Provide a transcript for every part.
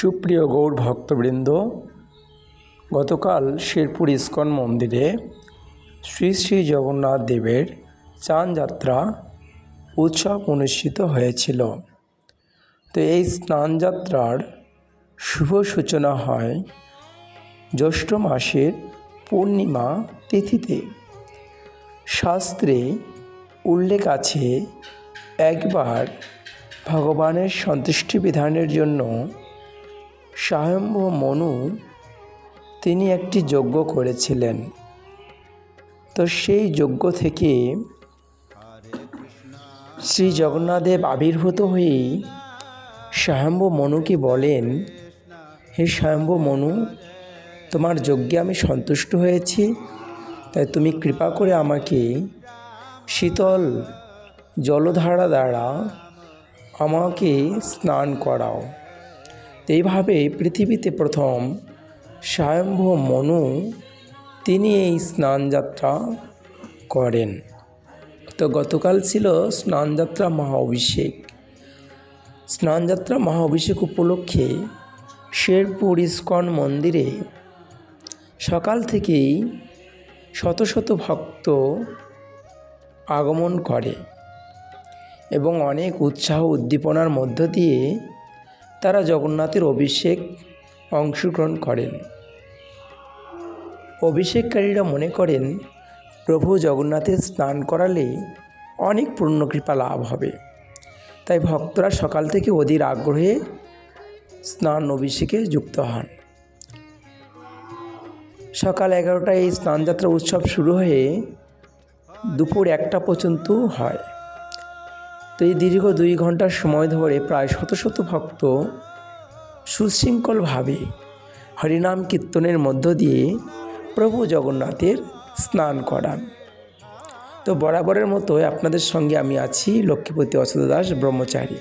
সুপ্রিয় গৌর ভক্তবৃন্দ, গতকাল শেরপুর ইস্কন মন্দিরে শ্রী শ্রী জগন্নাথ দেবের চান যাত্রা উৎসব অনুষ্ঠিত হয়েছিল। তো এই স্নানযাত্রার শুভ সূচনা হয় জ্যৈষ্ঠ মাসের পূর্ণিমা তিথিতে। শাস্ত্রে উল্লেখ আছে, একবার ভগবানের সন্তুষ্টি বিধানের জন্য স্বয়ম্ভ মনু তিনি একটি যজ্ঞ করেছিলেন। তো সেই যজ্ঞ থেকে শ্রী জগন্নাথদেব আবির্ভূত হয়েই স্বয়ম্ভ মনুকে বলেন, হে স্বয়ম্ভ মনু, তোমার যজ্ঞে আমি সন্তুষ্ট হয়েছি, তাই তুমি কৃপা করে আমাকে শীতল জলধারা দ্বারা আমাকে স্নান করাও। এইভাবে পৃথিবীতে প্রথম স্বয়ম্ভ মনু তিনি এই স্নানযাত্রা করেন। তো গতকাল ছিল স্নানযাত্রা মহা অভিষেক স্নানযাত্রা মহা অভিষেক উপলক্ষে শেরপুর ইস্কন মন্দিরে সকাল থেকেই শত শত ভক্ত আগমন করে এবং অনেক উৎসাহ উদ্দীপনার মধ্য দিয়ে তারা জগন্নাথের অভিষেক অংশগ্রহণ করেন। অভিষেককারীরা মনে করেন, প্রভু জগন্নাথের স্নান করালে অনেক পূর্ণকৃপা লাভ হবে। তাই ভক্তরা সকাল থেকে অধীর আগ্রহে স্নান অভিষেকে যুক্ত হন। সকাল এগারোটায় এই স্নানযাত্রা উৎসব শুরু হয়ে দুপুর একটা পর্যন্ত হয়। তো এই দীর্ঘ দুই ঘণ্টার সময় ধরে প্রায় শত শত ভক্ত সুশৃঙ্খলভাবে হরিনাম কীর্তনের মধ্য দিয়ে প্রভু জগন্নাথের স্নান করান। তো বরাবরের মতো আপনাদের সঙ্গে আমি আছি লক্ষ্মীপতি অসুদ দাস, ব্রহ্মচারী।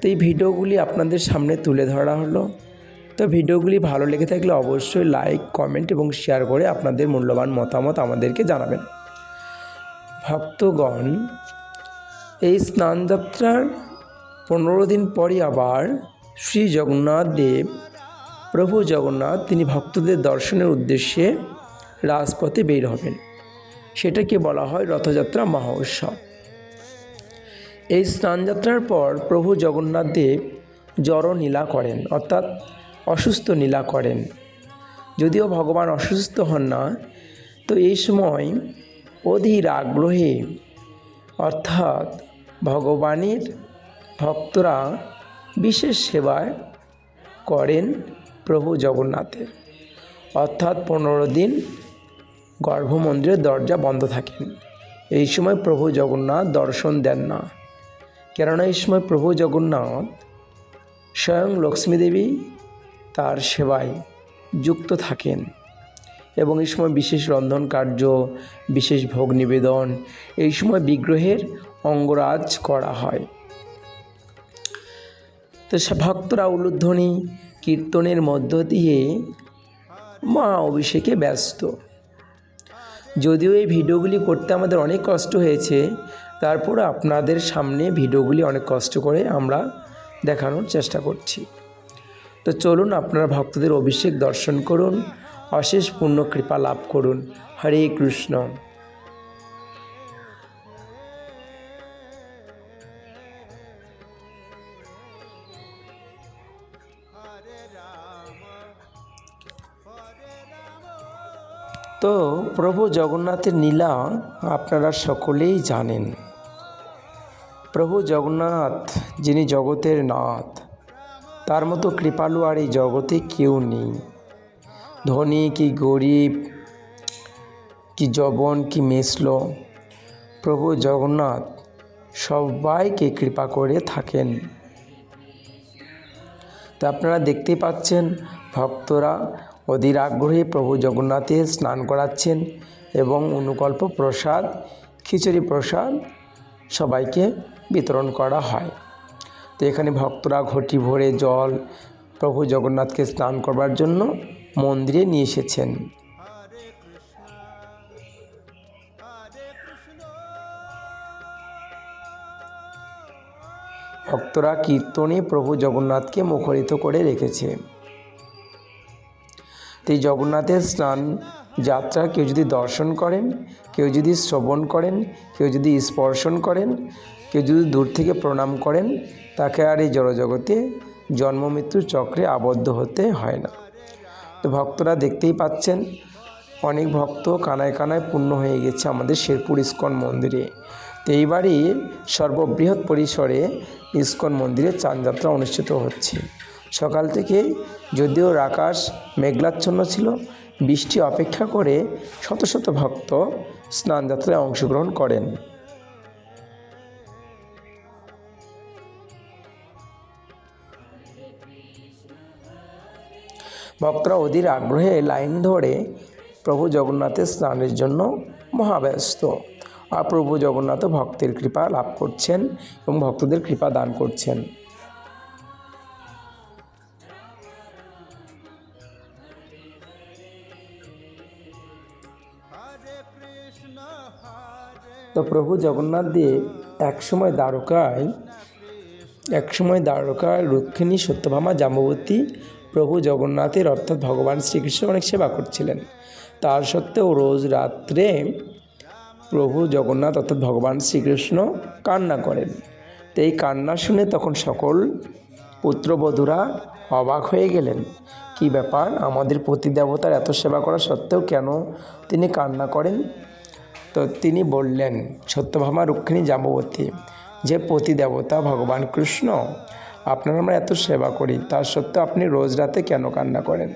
তো এই ভিডিওগুলি আপনাদের সামনে তুলে ধরা হলো। তো ভিডিওগুলি ভালো লেগে থাকলে অবশ্যই লাইক, কমেন্ট এবং শেয়ার করে আপনাদের মূল্যবান মতামত আমাদেরকে জানাবেন। ভক্তগণ এই স্নানযাত্রার পনেরো দিন পরই আবার শ্রী জগন্নাথ দেব, প্রভু জগন্নাথ, তিনি ভক্তদের দর্শনের উদ্দেশ্যে রাজপথে বের হবেন। সেটাকে বলা হয় রথযাত্রা মহোৎসব। এই স্নানযাত্রার পর প্রভু জগন্নাথ দেব জড় নীলা করেন, অর্থাৎ অসুস্থ নীলা করেন। যদিও ভগবান অসুস্থ হন না, তো এই সময় অধীর আগ্রহে, অর্থাৎ ভগবানের ভক্তরা বিশেষ সেবায় করেন প্রভু জগন্নাথের। অর্থাৎ পনেরো দিন গর্ভমন্দিরের দরজা বন্ধ থাকেন এই সময় প্রভু জগন্নাথ দর্শন দেন না। কেননা এই সময় প্রভু জগন্নাথ স্বয়ং লক্ষ্মী দেবী তার সেবায় যুক্ত থাকেন। এবং এই সময় বিশেষ রন্ধন কার্য, বিশেষ ভোগ নিবেদন, এই সময় বিগ্রহের অঙ্গরাজ করা হয়। তো সে ভক্তরা উলুধ্বনি কীর্তনের মধ্য দিয়ে মা অভিষেকে ব্যস্ত। যদিও এই ভিডিওগুলি করতে আমাদের অনেক কষ্ট হয়েছে, তারপর আপনাদের সামনে ভিডিওগুলি অনেক কষ্ট করে আমরা দেখানোর চেষ্টা করছি। তো চলুন আপনারা ভক্তদের অভিষেক দর্শন করুন অশেষ পূর্ণ কৃপা লাভ করুন। হরে কৃষ্ণ। তো প্রভু জগন্নাথের নীলা আপনারা সকলেই জানেন। প্রভু জগন্নাথ, যিনি জগতের নাথ, তার মতো কৃপালু আর এই জগতে কেউ নেই। ধনী কি গরিব, কি জবন কি মেসল প্রভু জগন্নাথ সবাইকে কৃপা করে থাকেন। তা আপনারা দেখতেই পাচ্ছেন, ভক্তরা অধীর আগ্রহে প্রভু জগন্নাথে স্নান করাচ্ছেন এবং অনুকল্প প্রসাদ, খিচুড়ি প্রসাদ সবাইকে বিতরণ করা হয়। তো এখানে ভক্তরা ঘটি ভরে জল প্রভু জগন্নাথকে স্নান করবার জন্য মন্দিরে নিয়ে এসেছেন। ভক্তরা কীর্তনে প্রভু জগন্নাথকে মুখরিত করে রেখেছে। তাই জগন্নাথের স্নান যাত্রা কেউ যদি দর্শন করেন, কেউ যদি শ্রবণ করেন, কেউ যদি স্পর্শন করেন, কেউ যদি দূর থেকে প্রণাম করেন, তাকে আর এই জড়জগতে জন্ম মৃত্যুর চক্রে আবদ্ধ হতে হয় না। তো ভক্তরা দেখতেই পাচ্ছেন, অনেক ভক্ত কানায় কানায় পূর্ণ হয়ে গেছে আমাদের শেরপুর ইস্কন মন্দিরে। তো এইবারই সর্ববৃহৎ পরিসরে ইস্কন মন্দিরে চাঁদযাত্রা অনুষ্ঠিত হচ্ছে। সকাল থেকে যদিও আকাশ মেঘলাচ্ছন্ন ছিল, বৃষ্টি অপেক্ষা করে শত শত ভক্ত স্নানযাত্রায় অংশগ্রহণ করেন। ভক্তরা অধীর আগ্রহে লাইন ধরে প্রভু জগন্নাথের স্নানের জন্য মহাব্যস্ত। আর প্রভু জগন্নাথ ভক্তের কৃপা লাভ করছেন এবং ভক্তদের কৃপা দান করছেন। তো প্রভু জগন্নাথ দেব একসময় দ্বারকায় একসময় দ্বারকায় রুক্মিণী সত্যভামা জাম্বতী প্রভু জগন্নাথের অর্থাৎ ভগবান শ্রীকৃষ্ণ অনেক সেবা করছিলেন। তার সত্ত্বেও রোজ রাত্রে প্রভু জগন্নাথ অর্থাৎ ভগবান শ্রীকৃষ্ণ কান্না করেন। তো এই কান্না শুনে তখন সকল পুত্রবধূরা অবাক হয়ে গেলেন। কি ব্যাপার? আমাদের প্রতিদেবতার এত সেবা করা সত্ত্বেও কেন তিনি কান্না করেন? তো তিনি বললেন, সত্যভামা রুক্মিণী জাম্বতী যে প্রতিদেবতা ভগবান কৃষ্ণ আপনার আমরা এত সেবা করি, তার সত্ত্বেও আপনি রোজ রাতে কেন কান্না করেন?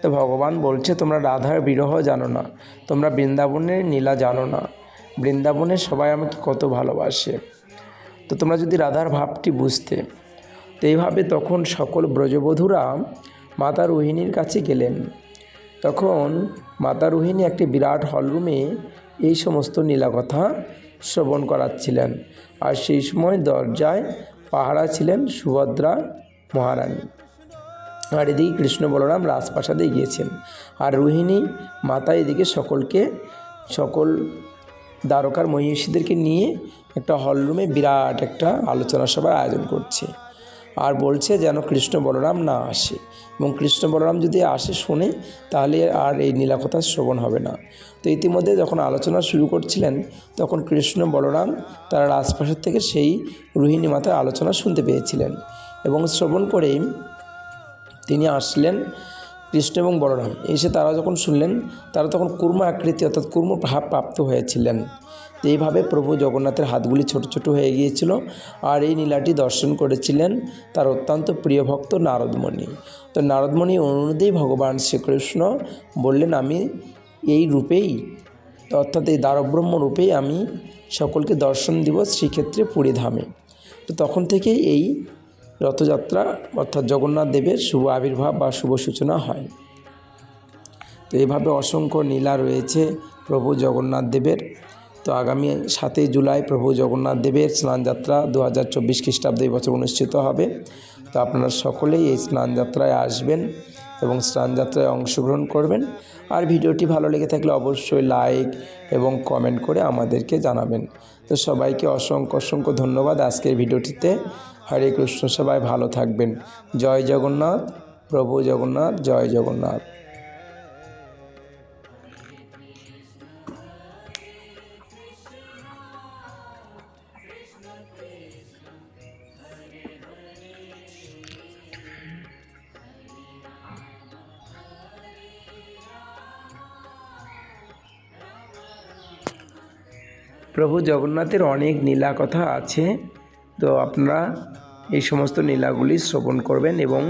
তো ভগবান বলছে, তোমরা রাধার বিরহ জানো না, তোমরা বৃন্দাবনের নীলা জানো না। বৃন্দাবনে সবাই আমাকে কত ভালোবাসে। তো তোমরা যদি রাধার ভাবটি বুঝতে, তো এইভাবে তখন সকল ব্রজবধূরা মাতা রোহিণীর কাছে গেলেন। তখন মাতা রোহিণী একটি বিরাট হলরুমে এই সমস্ত নীলাকথা শ্রবণ করাচ্ছিলেন। আর সেই সময় দরজায় পাহারা ছিলেন সুভদ্রা মহারানী। আর এদিকে কৃষ্ণ বলরাম রাজপ্রাসাদে গিয়েছেন। আর রোহিণী মাতা এদিকে সকলকে, সকল দ্বারকার মহিষীদেরকে নিয়ে একটা হলরুমে বিরাট একটা আলোচনা সভার আয়োজন করছে। আর বলছে যেন কৃষ্ণ বলরাম না আসে। এবং কৃষ্ণ বলরাম যদি আসে শোনে, তাহলে আর এই নীলাকথা শ্রবণ হবে না। তো ইতিমধ্যে যখন আলোচনা শুরু করছিলেন, তখন কৃষ্ণ বলরাম তার রাজপ্রাসাদ থেকে সেই রোহিণী মাতার আলোচনা শুনতে পেয়েছিলেন। এবং শ্রবণ করেই তিনি আসলেন কৃষ্ণ এবং বলরাম। এসে তারা যখন শুনলেন, তারা তখন কুর্ম আকৃতি অর্থাৎ কুর্ম ভাব প্রাপ্ত হয়েছিলেন। এইভাবে প্রভু জগন্নাথের হাতগুলি ছোট ছোট হয়ে গিয়েছিল আর এই নীলাটি দর্শন করেছিলেন তার অত্যন্ত প্রিয় ভক্ত নারদমণি। তো নারদমণি অনুরোধেই ভগবান শ্রীকৃষ্ণ বললেন, আমি এই রূপেই, অর্থাৎ এই দ্বারব্রহ্ম রূপেই আমি সকলকে দর্শন দিব শ্রীক্ষেত্রে পুরী ধামে তো তখন থেকে এই রথযাত্রা অর্থাৎ জগন্নাথ দেবের শুভ আবির্ভাব বা শুভ সূচনা হয়। তো এইভাবে অসংখ্য নীলা রয়েছে প্রভু জগন্নাথ দেবের। তো আগামী সাতই জুলাই প্রভু জগন্নাথ দেবের স্নানযাত্রা দু হাজার চব্বিশ খ্রিস্টাব্দে বছর অনুষ্ঠিত হবে। তো আপনারা সকলেই এই স্নানযাত্রায় আসবেন এবং স্নানযাত্রায় অংশগ্রহণ করবেন। আর ভিডিওটি ভালো লেগে থাকলে অবশ্যই লাইক এবং কমেন্ট করে আমাদেরকে জানাবেন। তো সবাইকে অসংখ্য অসংখ্য ধন্যবাদ আজকের ভিডিওটিতে। হরে কৃষ্ণ, সবাই ভালো থাকবেন। জয় জগন্নাথ, প্রভু জগন্নাথ, জয় জগন্নাথ। প্রভু জগন্নাথের অনেক নীলা কথা আছে। তো আপনারা এই সমস্ত নীলাগুলি শ্রবণ করবেন এবং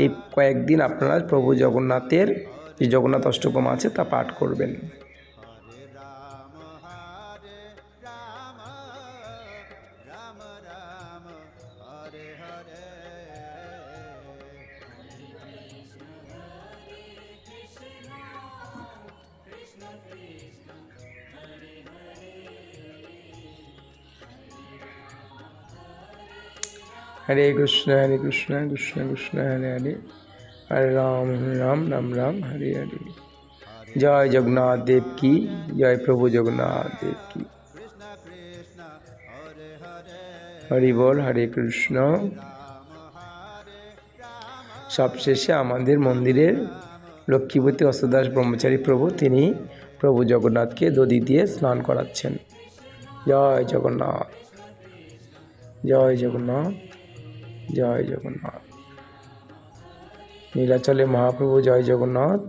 এই কয়েকদিন আপনারা প্রভু জগন্নাথের যে জগন্নাথ অষ্টকম আছে তা পাঠ করবেন। হরে কৃষ্ণ হরে কৃষ্ণ কৃষ্ণ কৃষ্ণ, হরে হরে। হরে রাম রাম রাম রাম, হরে হরে। জয় জগন্নাথ দেব কি? জয় প্রভু জগন্নাথ দেব কি? হরি বল, হরে কৃষ্ণ। সবশেষে আমাদের মন্দিরের লক্ষ্মীপতি অষ্টদাস ব্রহ্মচারী প্রভু, তিনি প্রভু জগন্নাথকে দধি দিয়ে স্নান করাচ্ছেন। জয় জগন্নাথ। জয় জগন্নাথ। জয় জগন্নাথ। নীলাচলে মহাপ্রভু জয় জগন্নাথ।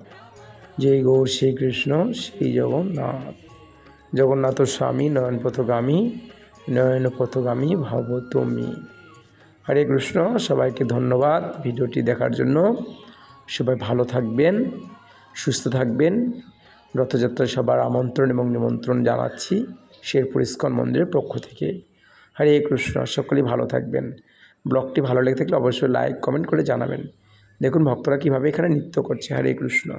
জয় গৌর শ্রীকৃষ্ণ শ্রী জগন্নাথ। জগন্নাথ স্বামী, নয়ন পথগামী নয়ন পথগামী ভব তুমি। হরে কৃষ্ণ, সবাইকে ধন্যবাদ ভিডিওটি দেখার জন্য। সবাই ভালো থাকবেন, সুস্থ থাকবেন। রথযাত্রায় সবার আমন্ত্রণ এবং নিমন্ত্রণ জানাচ্ছি শেরপুর ইস্কন মন্দিরের পক্ষ থেকে। হরে কৃষ্ণ, সকলেই ভালো থাকবেন। ব্লগটি ভালো লেগে থাকলে অবশ্যই লাইক, কমেন্ট করে জানাবেন। দেখুন ভক্তরা কীভাবে এখানে নৃত্য করছে। হরে কৃষ্ণ।